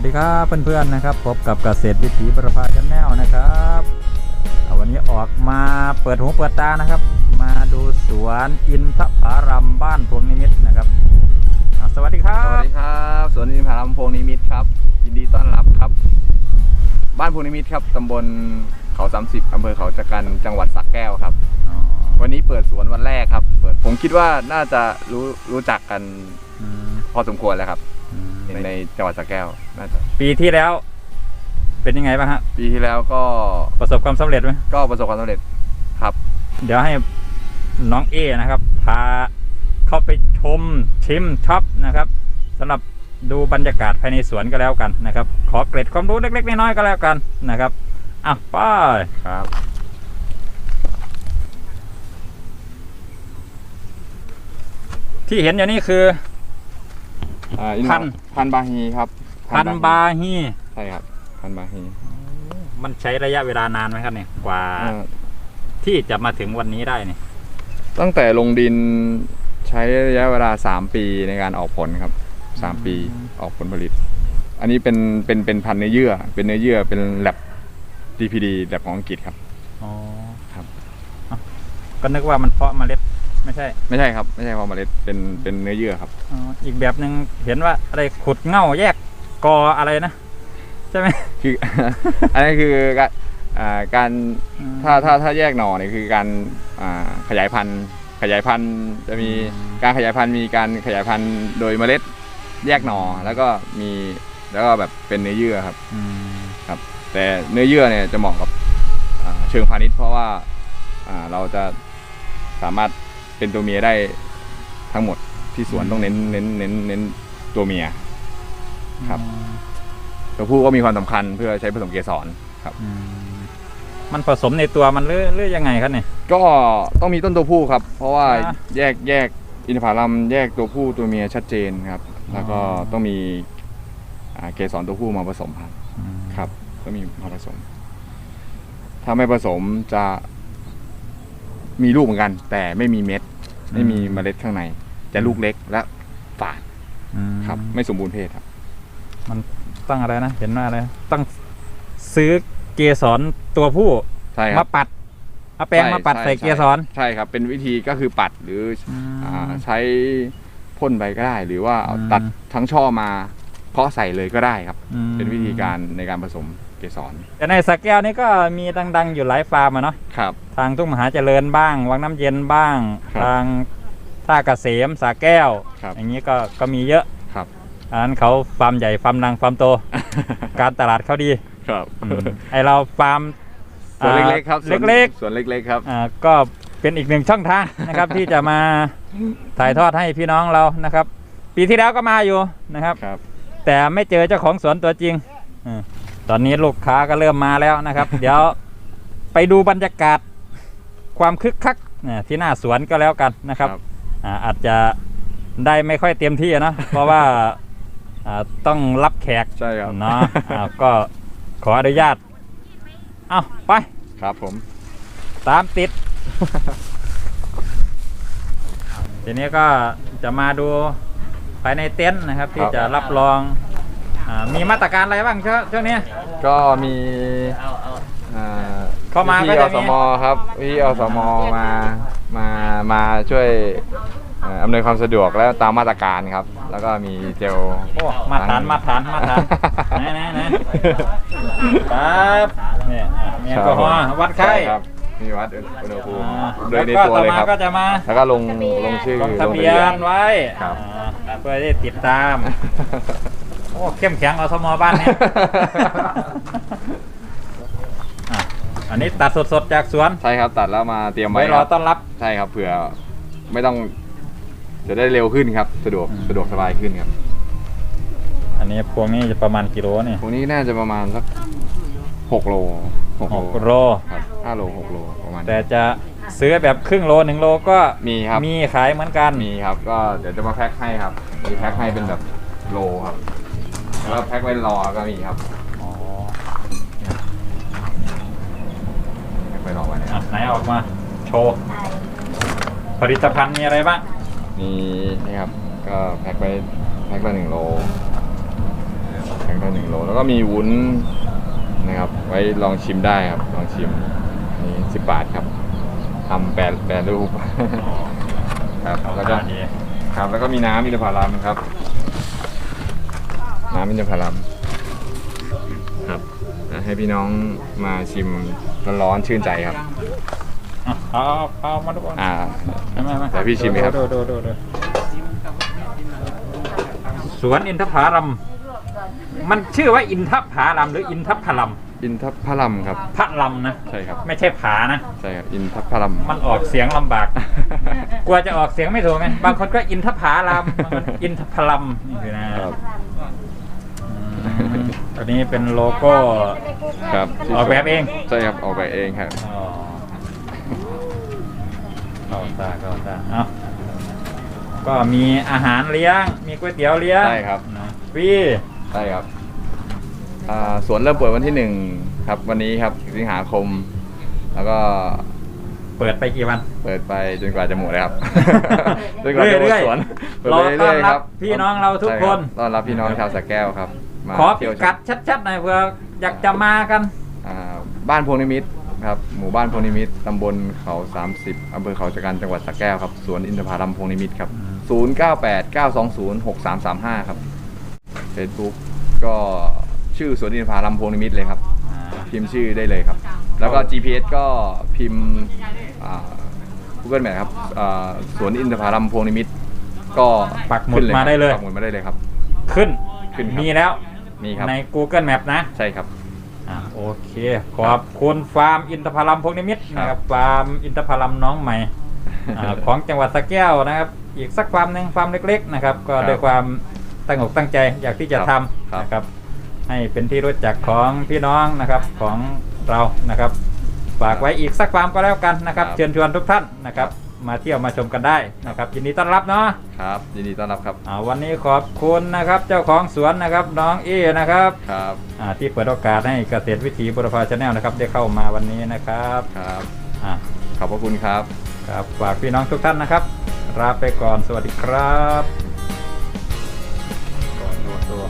วัสดีครับเพื่อนๆนะครับพบกับเกษตรวิถีประภาชนแนลนะครับเอาวันนี้ออกมาเปิดหูเปิดตานะครับ มาดูสวนอินทผารัมบ้านพวงนิมิตนะครับอะสวัสดีครัสวัสบดีครับสวนอินทผลัมพวงนิมิตรครับ ยินดีต้อนรับครับ บ้านพวงนิมิตรครับตำบลเขาสามสิบอำเภอเขาจักันจังหวัดสระแก้วครับอ๋อวันนี้เปิดสวนวันแรกครับ เปิดผมคิดว่าน่าจะรู้รู้จักกันอืมพอสมควรแล้วครับ อืมในในจังหวัดสระแก้วน่าจะปีที่แล้ว เป็นยังไงบ้างฮะ ปีที่แล้วก็ประสบความสำเร็จไหมก็ประสบความสำเร็จครับ เดี๋ยวให้น้องเอนะครับ พาเข้าไปชมชิมช็อปนะครับสำหรับดูบรรยากาศภายในสวนก็แล้วกันนะครับ ขอเกร็ดความรู้เล็กๆน้อยๆก็แล้วกันนะครับอะไป้าครับ ที่เห็นอยู่นี่คือ อ่าอินทพัผนพันบาฮีครับพันบาฮีใช่ครับพันบาฮีมันใช้ระยะเวลานานไหมครับเนี่ยกว่าอ่าที่จะมาถึงวันนี้ได้เนี่ยตั้งแต่ลงดินใช้ระยะเวลา 3 ปีในการออกผลครับ 3 ปีออกผลผลิต อันนี้เป็นเป็นเป็นพันธุ์เนื้อเยื่อ เป็นเนื้อเยื่อเป็นแลบ DPD แลบของอังกฤษครับ อ๋อครับอะก็นึกว่ามันเพาะเมล็ดไม่ใช่ไม่ใช่ครับ ไม่ใช่พอเมล็ดเป็นเป็นเนื้อเยื่อครับ อ๋อ อีกแบบหนึ่งเห็นว่าอะไรขุดเง่าแยกกออะไรนะใช่ไหมคือ อันนี้คือการอ่าการอืมถ้าถ้าถ้าแยกหน่อเนี่ยคือการอ่าขยายพันธุ์ ขยายพันธุ์จะมีอืมการขยายพันธุ์มีการขยายพันธุ์โดยเมล็ดแยกหน่อแล้วก็มีแล้วก็แบบเป็นเนื้อเยื่อครับอืมแต่เนื้อเยื่อเนี่ยจะเหมาะกับอ่าเชิงพาณิชย์เพราะว่าอ่าเราจะสามารถเป็นตัวเมียได้ทั้งหมด ที่สวนต้องเน้นเน้นเน้นเน้นตัวเมียครับ ตัวผู้ก็มีความสำคัญเพื่อใช้ผสมเกสรครับ อืมมันผสมในตัวมันหรือหรือยังไงครับเนี่ย ก็ต้องมีต้นตัวผู้ครับ เพราะว่าอ่าแยกแยกอินทผลัมแยกตัวผู้ตัวเมียชัดเจนครับ แล้วก็อ๋อ ต้องมีอ่าเกสรตัวผู้มาผสมครับครับต้องมีมาผสม ถ้าไม่ผสมจะมีลูกเหมือนกัน แต่ไม่มีเม็ด ไม่มีเมล็ดข้างใน จะลูกเล็กและฝาดอืมครับ ไม่สมบูรณ์เพศครับต้องอะไรนะ เห็นว่าอะไรต้องซื้อเกสรตัวผู้ใช่คมารับปัดเอาแปรงมาปัดใส่เกสรใช่ครับ เป็นวิธีก็คือปัดหรืออืมอ่าใช้พ่นไปก็ได้ หรือว่าเอาอืมตัดทั้งช่อมาเพาะใส่เลยก็ได้ครับอืมเป็นวิธีการในการผสมเกสรแต่ในสักแก้วนี่ก็มีดัง ๆ อยู่หลายฟาร์มอะเนาะครับ ทางทุ่งมหาเจริญบ้าง วังน้ำเย็นบ้างครับทาง ท่าเกษมสาแก้ว ครับอย่างนี้ก็ก็มีเยอะครับ อันนั้นเขาฟาร์มใหญ่ฟาร์มดังฟาร์มโต การตลาดเขาดีครับไอเราฟาร์มส่วนเล็กๆครับส่วนเล็กส่วนเล็กๆครับ ๆอ่าก็เป็นอีกหนึ่งช่องทางนะครับ ที่จะมาถ่ายทอดให้พี่น้องเรานะครับ ปีที่แล้วก็มาอยู่นะครับ ครับ แต่ไม่เจอเจ้าของสวนตัวจริงอมตอนนี้ลูกค้าก็เริ่มมาแล้วนะครับ เดี๋ยวไปดูบรรยากาศความคึกคักเนี่ยที่หน้าสวนก็แล้วกันนะครับ อ่าอาจจะได้ไม่ค่อยเต็มที่นะเพราะว่าอ่าต้องรับแขกใช่ครับ เนาะอ่าก็ขออนุญาต เอาไป ครับผม ตามติด ทีนี้ก็จะมาดูภายในเต็นท์นะครับ ที่จะรับรองอามีมาตรการอะไรบ้างช่วงช่วงนี้ ก็มีอ่าเข้ามาพี่ก็อจะมี สมครับพี่อสมมามามาช่วยเอ่ออำนวยความสะดวกแล้วตามมาตรการครับ แล้วก็มีเจลโอ้มาตรฐานมาตรฐานมาตรฐานไหนไหนไหนครับเนี่ยอะมีแอลกอฮอล์วัดไข้ใช่ครับมีวัดอุณหภูมิอ่าโดแล้ยวในก็ตัวต่อเลยมาครับก็จะมาแล้วก็ลงลงชื่อลงทะเบียนไว้ครับอ่าเพื่อได้ติดตามโอ้เข้มแข็งอสมบ้านเนี่ยอะอันนี้ตัดสดๆจากสวนใช่ครับตัดแล้วมาเตรียมไว้ไว้รอครับต้อนรับใช่ครับเผื่อไม่ต้อง จะได้เร็วขึ้นครับ สะดวกอืมสะดวกสบายขึ้นครับ อันนี้พวงนี้จะประมาณกิโลนี่พวกนี้น่าจะประมาณสักหกโลหกหโลกโลครับห้าโลหกโลประมาณนี้แต่จะซื้อแบบครึ่งโลหนึ่งโลก็มีครับ มีขายเหมือนกันมีครับ ก็เดี๋ยวจะมาแพ็คให้ครับ มีแพ็คให้เป็นแบบโลครับแล้วแพ็คไว้รอก็มีครับอ๋อแพ็คไว้รอไว้นะคอะรับไหนออกมา โชว์ผลิตภัณฑ์มีอะไรบ้าง มีนี่ครับ ก็แพ็คไว้แพ็คละหนึ่งโลแพ็แพ็คละหนึ่งโล แล้วก็มีวุ้นนะครับ ไว้ลองชิมได้ครับ ลองชิมอันนี้สิบบาทครับทำแปรแปรรูปครับแล้วก็ดีครับแล้วก็มีน้ำอินทผลัมครับ น้ำอินทผลัมครับอะให้พี่น้องมาชิมร้อนๆชื่นใจครับอะ เอาเอามาดูก่อนอ่ามามามาเดี๋ยวพี่ชิมไหมครับ ดูดูดูดูสวนอินทผลัมมันชื่อว่าอินทผลัมหรืออินทผลัมอินทผลัมครับพะลัมนะใช่ครับ ไม่ใช่ผานะ ใช่ครับ อินทผลัม มันออกเสียงลำบาก กลัวจะออกเสียงไม่ถูกไงบางคนก็อินทผาลัมบางคนอินทพลัมนี่คือนะครับ อืมอันนี้เป็นโลโก้ ครับ ออกแบบเอง ใช่ครับ ออกแบบเองครับ อ๋อ เข้าตาเข้าตาเอ้าก็มีอาหารเลี้ยง มีก๋วยเตี๋ยวเลี้ยงใช่ครับ นะฟรีใช่ครับอ่าสวนเริ่มเปิดวันที่หนึ่งครับ วันนี้ครับสิงหาคม แล้วก็เปิดไปกี่วัน เปิดไปจนกว่าจะหมดเลยครับ จนกว่าจะหมดเรื่อยๆสวนเปิดรอไปเรื่อยๆครับต้อนรับพี่น้องเราทุกใช่ครับนต้อนรับพี่น้องชาวสระแก้วครับมาขอพิเที่ยวชมกัดชัดๆหน่อยเผื่ออยากจะมากัน อ่าบ้านพงนิมิตร ครับหมู่บ้านพงนิมิตรตำบลเขา30อำเภอเขาชะกันจังหวัดสระแก้วครับสวนอินทผลัมพงนิมิตรครับ098 920 6335ครับ Facebook ก็ชื่อสวนอินทผลัมพงนิมิตรเลยครับ พิมพ์ชื่อได้เลยครับ แล้วก็ GPS ก็พิมพ์อ่า Google Map ครับอ่าสวนอินทผลัมพวงนิมิตรก็ปักหมุดขึ้นมาได้เลยปักหมุดมาได้เลยครับ ขึ้นขึ้นครับมีแล้วนี่ครับใน Google Map นะใช่ครับอะ โอเค ขอบคุณฟาร์มอินทผลัมพงนิมิตรนะครับ ฟาร์มอินทผลัมน้องใหม่อ่าของจังหวัดสระแก้วนะครับ อีกสักฟาร์มหนึ่งฟาร์มเล็ก ๆ นะครับ ก็ครับด้วยความตั้งอกตั้งใจอยากที่จะครับทำครับนะครับ ให้เป็นที่รู้จักของพี่น้องนะครับของเรานะครับ ฝากไว้อีกสักฟาร์มก็แล้วกันนะครับครับเชิญชวนทุกท่านนะครับ มาเที่ยวมาชมกันได้นะครับยินดีต้อนรับเนาะครับยินดีต้อนรับครับอ่าวันนี้ขอบคุณนะครับเจ้าของสวนนะครับน้องเอนะครับครับอ่าที่เปิดโอกาสให้เกษตรวิถีบุรพาชาแนลนะครับได้เข้ามาวันนี้นะครับครับอ่าขอบพระคุณครับครับฝากพี่น้องทุกท่านนะครับลาไปก่อนสวัสดีครับตัวตัว